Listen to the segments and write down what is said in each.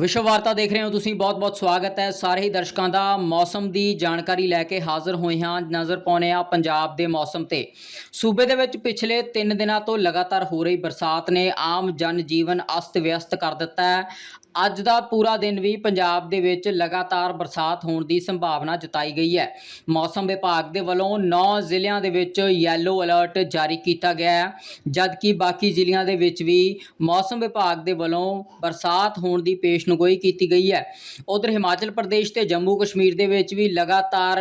ਵਿਸ਼ਵ ਵਾਰਤਾ ਦੇਖ ਰਹੇ ਹੋ ਤੁਸੀਂ, ਬਹੁਤ-ਬਹੁਤ ਸਵਾਗਤ ਹੈ। ਸਾਰੇ ਹੀ ਦਰਸ਼ਕਾਂ ਦਾ ਮੌਸਮ ਦੀ ਜਾਣਕਾਰੀ ਲੈ ਕੇ ਹਾਜ਼ਰ ਹੋਏ ਹਾਂ। ਨਜ਼ਰ ਪਾਉਨੇ ਆ ਪੰਜਾਬ ਦੇ ਮੌਸਮ ਤੇ। ਸੂਬੇ ਦੇ ਵਿੱਚ ਪਿਛਲੇ 3 ਦਿਨਾਂ ਤੋਂ ਲਗਾਤਾਰ ਹੋ ਰਹੀ ਬਰਸਾਤ ਨੇ ਆਮ ਜਨ ਜੀਵਨ ਅਸਤ-ਵਿਅਸਤ ਕਰ ਦਿੱਤਾ ਹੈ। ਅੱਜ ਦਾ ਪੂਰਾ ਦਿਨ ਵੀ ਪੰਜਾਬ ਦੇ ਵਿੱਚ ਲਗਾਤਾਰ ਬਰਸਾਤ ਹੋਣ ਦੀ ਸੰਭਾਵਨਾ ਜਤਾਈ ਗਈ ਹੈ। ਮੌਸਮ ਵਿਭਾਗ ਦੇ ਵੱਲੋਂ 9 ਜ਼ਿਲ੍ਹਿਆਂ ਦੇ ਵਿੱਚ ਯੈਲੋ ਅਲਰਟ ਜਾਰੀ ਕੀਤਾ ਗਿਆ ਹੈ। ਜਦਕਿ ਬਾਕੀ ਜ਼ਿਲ੍ਹਿਆਂ ਦੇ ਵਿੱਚ ਵੀ ਮੌਸਮ ਵਿਭਾਗ ਦੇ ਵੱਲੋਂ ਬਰਸਾਤ ਹੋਣ ਦੀ ਪੇਸ਼ ਪੇਸ਼ਨਗੋਈ ਕੀਤੀ ਗਈ ਹੈ। ਉਧਰ ਹਿਮਾਚਲ ਪ੍ਰਦੇਸ਼ ਤੇ ਜੰਮੂ ਕਸ਼ਮੀਰ ਦੇ ਵਿੱਚ ਵੀ ਲਗਾਤਾਰ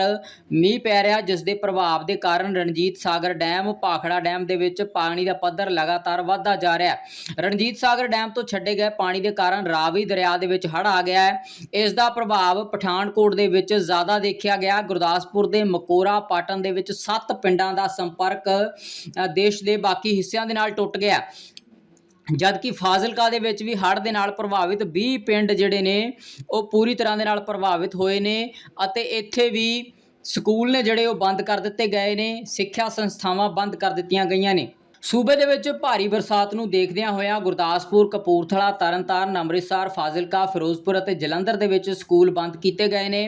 ਮੀਂਹ ਪੈ ਰਿਹਾ ਜਿਸ ਦੇ ਪ੍ਰਭਾਵ ਦੇ ਕਾਰਨ ਰਣਜੀਤ ਸਾਗਰ ਡੈਮ, ਭਾਖੜਾ ਡੈਮ ਦੇ ਵਿੱਚ ਪਾਣੀ ਦਾ ਪੱਧਰ ਲਗਾਤਾਰ ਵਧਦਾ ਜਾ ਰਿਹਾ ਹੈ। ਰਣਜੀਤ ਸਾਗਰ ਡੈਮ ਤੋਂ ਛੱਡੇ ਗਏ ਪਾਣੀ ਦੇ ਕਾਰਨ ਰਾਵੀ ਦਰਿਆ ਦੇ ਵਿੱਚ ਹੜ੍ਹ ਆ ਗਿਆ ਹੈ। ਇਸ ਦਾ ਪ੍ਰਭਾਵ ਪਠਾਨਕੋਟ ਦੇ ਵਿੱਚ ਜ਼ਿਆਦਾ ਦੇਖਿਆ ਗਿਆ। ਗੁਰਦਾਸਪੁਰ ਦੇ ਮਕੋਰਾ ਪਾਟਨ ਦੇ ਵਿੱਚ ਸੱਤ ਪਿੰਡਾਂ ਦਾ ਸੰਪਰਕ ਦੇਸ਼ ਦੇ ਬਾਕੀ ਹਿੱਸਿਆਂ ਦੇ ਨਾਲ ਟੁੱਟ ਗਿਆ। ਜਦਕਿ ਫਾਜ਼ਿਲਕਾ ਦੇ ਵਿੱਚ ਵੀ ਹੜ੍ਹ ਦੇ ਨਾਲ ਪ੍ਰਭਾਵਿਤ 20 ਪਿੰਡ ਜਿਹੜੇ ਨੇ, ਉਹ ਪੂਰੀ ਤਰ੍ਹਾਂ ਦੇ ਨਾਲ ਪ੍ਰਭਾਵਿਤ ਹੋਏ ਨੇ ਅਤੇ ਇੱਥੇ ਵੀ ਸਕੂਲ ਨੇ ਜਿਹੜੇ ਉਹ ਬੰਦ ਕਰ ਦਿੱਤੇ ਗਏ ਨੇ, ਸਿੱਖਿਆ ਸੰਸਥਾਵਾਂ ਬੰਦ ਕਰ ਦਿੱਤੀਆਂ ਗਈਆਂ ਨੇ। ਸੂਬੇ ਦੇ ਵਿੱਚ ਭਾਰੀ ਬਰਸਾਤ ਨੂੰ ਦੇਖਦਿਆਂ ਹੋਇਆਂ ਗੁਰਦਾਸਪੁਰ, ਕਪੂਰਥਲਾ, ਤਰਨਤਾਰਨ, ਅੰਮ੍ਰਿਤਸਰ, ਫਾਜ਼ਿਲਕਾ, ਫਿਰੋਜ਼ਪੁਰ ਅਤੇ ਜਲੰਧਰ ਦੇ ਵਿੱਚ ਸਕੂਲ ਬੰਦ ਕੀਤੇ ਗਏ ਨੇ।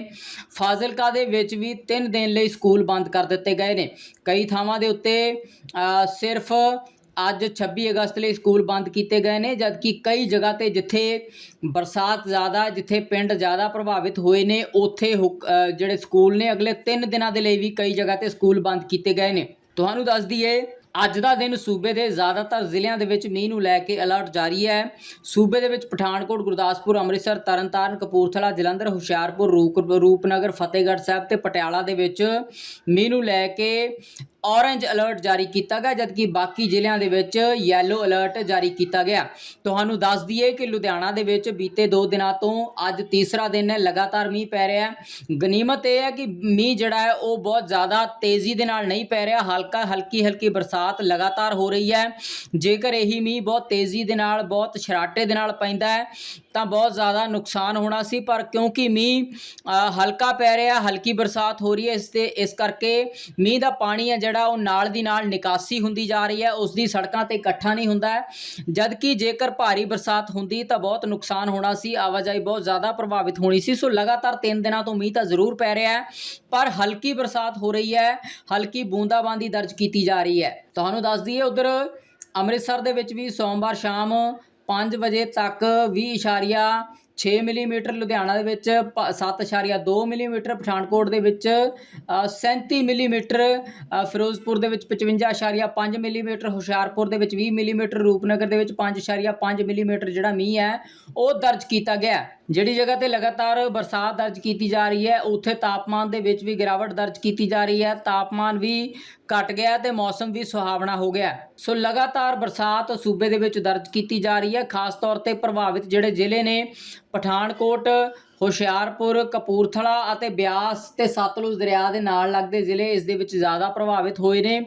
ਫਾਜ਼ਿਲਕਾ ਦੇ ਵਿੱਚ ਵੀ 3 ਦਿਨ ਲਈ ਸਕੂਲ ਬੰਦ ਕਰ ਦਿੱਤੇ ਗਏ ਨੇ। ਕਈ ਥਾਵਾਂ ਦੇ ਉੱਤੇ ਸਿਰਫ ਅੱਜ 26 ਅਗਸਤ ਲਈ ਸਕੂਲ ਬੰਦ ਕੀਤੇ ਗਏ ਨੇ, ਜਦਕਿ ਕਈ ਜਗ੍ਹਾ ਤੇ ਜਿੱਥੇ ਬਰਸਾਤ ਜ਼ਿਆਦਾ, ਜਿੱਥੇ ਪਿੰਡ ਜ਼ਿਆਦਾ ਪ੍ਰਭਾਵਿਤ ਹੋਏ ਨੇ, ਉੱਥੇ ਹੁਕ- ਜਿਹੜੇ ਸਕੂਲ ਨੇ, ਅਗਲੇ 3 ਦਿਨਾਂ ਦੇ ਲਈ ਵੀ ਕਈ ਜਗ੍ਹਾ ਤੇ ਸਕੂਲ ਬੰਦ ਕੀਤੇ ਗਏ ਨੇ। ਤੁਹਾਨੂੰ ਦੱਸ ਦਈਏ, ਅੱਜ ਦਾ ਦਿਨ ਸੂਬੇ ਦੇ ਜ਼ਿਆਦਾਤਰ ਜ਼ਿਲ੍ਹਿਆਂ ਦੇ ਵਿੱਚ ਮੀਂਹ ਨੂੰ ਲੈ ਕੇ ਅਲਰਟ ਜਾਰੀ ਹੈ। ਸੂਬੇ ਦੇ ਵਿੱਚ ਪਠਾਨਕੋਟ, ਗੁਰਦਾਸਪੁਰ, ਅੰਮ੍ਰਿਤਸਰ, ਤਰਨਤਾਰਨ, ਕਪੂਰਥਲਾ, ਜਲੰਧਰ, ਹੁਸ਼ਿਆਰਪੁਰ ਰੂਪ ਰੂਪਨਗਰ, ਫਤਿਹਗੜ੍ਹ ਸਾਹਿਬ ਤੇ ਪਟਿਆਲਾ ਦੇ ਵਿੱਚ ਮੀਂਹ ਨੂੰ ਲੈ ਕੇ ਔਰੇਂਜ ਅਲਰਟ ਜਾਰੀ ਕੀਤਾ ਗਿਆ, ਜਦਕਿ ਬਾਕੀ ਜ਼ਿਲ੍ਹਿਆਂ ਦੇ ਵਿੱਚ ਯੈਲੋ ਅਲਰਟ ਜਾਰੀ ਕੀਤਾ ਗਿਆ। ਤੁਹਾਨੂੰ ਦੱਸ ਦਈਏ ਕਿ ਲੁਧਿਆਣਾ ਦੇ ਵਿੱਚ ਬੀਤੇ 2 ਦਿਨਾਂ ਤੋਂ ਅੱਜ ਤੀਸਰਾ ਦਿਨ ਹੈ, ਲਗਾਤਾਰ ਮੀਂਹ ਪੈ ਰਿਹਾ ਹੈ। ਗਨੀਮਤ ਇਹ ਹੈ ਕਿ ਮੀਂਹ ਜਿਹੜਾ ਹੈ, ਉਹ ਬਹੁਤ ਜ਼ਿਆਦਾ ਤੇਜ਼ੀ ਦੇ ਨਾਲ ਨਹੀਂ ਪੈ ਰਿਹਾ। ਹਲਕਾ, ਹਲਕੀ ਹਲਕੀ ਬਰਸਾਤ ਲਗਾਤਾਰ ਹੋ ਰਹੀ ਹੈ। ਜੇਕਰ ਇਹੀ ਮੀਂਹ ਬਹੁਤ ਤੇਜ਼ੀ ਦੇ ਨਾਲ, ਬਹੁਤ ਸ਼ਰਾਟੇ ਦੇ ਨਾਲ ਪੈਂਦਾ ਹੈ, ਤਾਂ ਬਹੁਤ ਜ਼ਿਆਦਾ ਨੁਕਸਾਨ ਹੋਣਾ ਸੀ। ਪਰ ਕਿਉਂਕਿ ਮੀਂਹ ਹਲਕਾ ਪੈ ਰਿਹਾ, ਹਲਕੀ ਬਰਸਾਤ ਹੋ ਰਹੀ ਹੈ, ਇਸ ਤੇ, ਇਸ ਕਰਕੇ ਮੀਂਹ ਦਾ ਪਾਣੀ ਹੈ ਜਿਹੜਾ ਉਹ ਨਾਲ ਦੀ ਨਾਲ ਨਿਕਾਸੀ ਹੁੰਦੀ ਜਾ ਰਹੀ ਹੈ ਉਸ ਦੀ ਸੜਕਾਂ ਤੇ ਇਕੱਠਾ ਨਹੀਂ ਹੁੰਦਾ ਹੈ। ਜਦਕਿ ਜੇਕਰ ਭਾਰੀ ਬਰਸਾਤ ਹੁੰਦੀ ਤਾਂ ਬਹੁਤ ਨੁਕਸਾਨ ਹੋਣਾ ਸੀ, ਆਵਾਜਾਈ ਬਹੁਤ ਜ਼ਿਆਦਾ ਪ੍ਰਭਾਵਿਤ ਹੋਣੀ ਸੀ। ਸੋ ਲਗਾਤਾਰ 3 ਦਿਨਾਂ ਤੋਂ ਮੀਂਹ ਤਾਂ ਜ਼ਰੂਰ ਪੈ ਰਿਹਾ ਹੈ, ਪਰ ਹਲਕੀ ਬਰਸਾਤ ਹੋ ਰਹੀ ਹੈ, ਹਲਕੀ ਬੂੰਦਾਬਾਂਦੀ ਦਰਜ ਕੀਤੀ ਜਾ ਰਹੀ ਹੈ। ਤੁਹਾਨੂੰ ਦੱਸ ਦਈਏ, ਉਧਰ ਅੰਮ੍ਰਿਤਸਰ ਦੇ ਵਿੱਚ ਵੀ ਸੋਮਵਾਰ ਸ਼ਾਮ 5 ਵਜੇ ਤੱਕ 20.6 ਮਿਲੀਮੀਟਰ ਲੁਧਿਆਣਾ ਦੇ ਵਿੱਚ ਪ- 7.2 ਮਿਲੀਮੀਟਰ ਪਠਾਨਕੋਟ ਦੇ ਵਿੱਚ ਅ, 37 ਮਿਲੀਮੀਟਰ ਫਿਰੋਜ਼ਪੁਰ ਦੇ ਵਿੱਚ 55.5 ਮਿਲੀਮੀਟਰ ਹੁਸ਼ਿਆਰਪੁਰ ਦੇ ਵਿੱਚ 20 ਮਿਲੀਮੀਟਰ ਰੂਪਨਗਰ ਦੇ ਵਿੱਚ 5.5 ਮਿਲੀਮੀਟਰ ਜਿਹੜਾ ਮੀਂਹ ਹੈ ਉਹ ਦਰਜ ਕੀਤਾ ਗਿਆ ਜਿਹੜੀ ਜਗ੍ਹਾ ਤੇ ਲਗਾਤਾਰ ਬਰਸਾਤ ਦਰਜ ਕੀਤੀ ਜਾ ਰਹੀ ਹੈ ਉੱਥੇ ਤਾਪਮਾਨ ਦੇ ਵਿੱਚ ਵੀ ਗਿਰਾਵਟ ਦਰਜ ਕੀਤੀ ਜਾ ਰਹੀ ਹੈ। ਤਾਪਮਾਨ ਵੀ ਘਟ ਗਿਆ ਤੇ ਮੌਸਮ ਵੀ ਸੁਹਾਵਣਾ ਹੋ ਗਿਆ। ਸੋ ਲਗਾਤਾਰ ਬਰਸਾਤ ਸੂਬੇ ਦੇ ਵਿੱਚ ਦਰਜ ਕੀਤੀ ਜਾ ਰਹੀ ਹੈ। ਖਾਸ ਤੌਰ ਤੇ ਪ੍ਰਭਾਵਿਤ ਜਿਹੜੇ ਜ਼ਿਲ੍ਹੇ ਨੇ, ਪਠਾਨਕੋਟ ਹੁਸ਼ਿਆਰਪੁਰ, ਕਪੂਰਥਲਾ ਅਤੇ ਬਿਆਸ ਤੇ ਸਤਲੁਜ ਦਰਿਆ ਦੇ ਨਾਲ ਲੱਗਦੇ ਜ਼ਿਲ੍ਹੇ ਇਸ ਦੇ ਵਿੱਚ ਜ਼ਿਆਦਾ ਪ੍ਰਭਾਵਿਤ ਹੋਏ ਨੇ।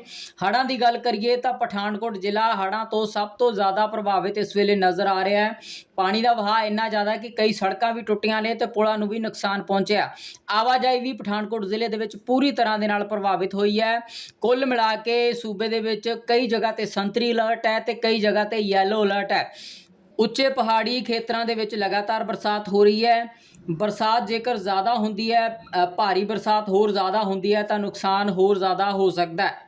ਹੜ੍ਹਾਂ ਦੀ ਗੱਲ ਕਰੀਏ ਤਾਂ ਪਠਾਨਕੋਟ ਜ਼ਿਲ੍ਹਾ ਹੜ੍ਹਾਂ ਤੋਂ ਸਭ ਤੋਂ ਜ਼ਿਆਦਾ ਪ੍ਰਭਾਵਿਤ ਇਸ ਵੇਲੇ ਨਜ਼ਰ ਆ ਰਿਹਾ ਹੈ। ਪਾਣੀ ਦਾ ਵਹਾਅ ਇੰਨਾ ਜ਼ਿਆਦਾ ਕਿ ਕਈ ਸੜਕਾਂ ਵੀ ਟੁੱਟੀਆਂ ਨੇ ਤੇ ਪੁਲਾਂ ਨੂੰ ਵੀ ਨੁਕਸਾਨ ਪਹੁੰਚਿਆ। ਆਵਾਜਾਈ ਵੀ ਪਠਾਨਕੋਟ ਜ਼ਿਲ੍ਹੇ ਦੇ ਵਿੱਚ ਪੂਰੀ ਤਰ੍ਹਾਂ ਦੇ ਨਾਲ ਪ੍ਰਭਾਵਿਤ ਹੋਈ ਹੈ। ਕੁੱਲ ਮਿਲਾ ਕੇ ਸੂਬੇ ਦੇ ਵਿੱਚ ਕਈ ਜਗ੍ਹਾ ਤੇ ਸੰਤਰੀ ਅਲਰਟ ਹੈ ਤੇ ਕਈ ਜਗ੍ਹਾ ਤੇ ਯੈਲੋ ਅਲਰਟ ਹੈ। ਉੱਚੇ ਪਹਾੜੀ ਖੇਤਰਾਂ ਦੇ ਵਿੱਚ ਲਗਾਤਾਰ ਬਰਸਾਤ ਹੋ ਰਹੀ ਹੈ। ਬਰਸਾਤ ਜੇਕਰ ਜ਼ਿਆਦਾ ਹੁੰਦੀ ਹੈ ਭਾਰੀ ਬਰਸਾਤ ਹੋਰ ਜ਼ਿਆਦਾ ਹੁੰਦੀ ਹੈ ਤਾਂ ਨੁਕਸਾਨ ਹੋਰ ਜ਼ਿਆਦਾ ਹੋ ਸਕਦਾ ਹੈ।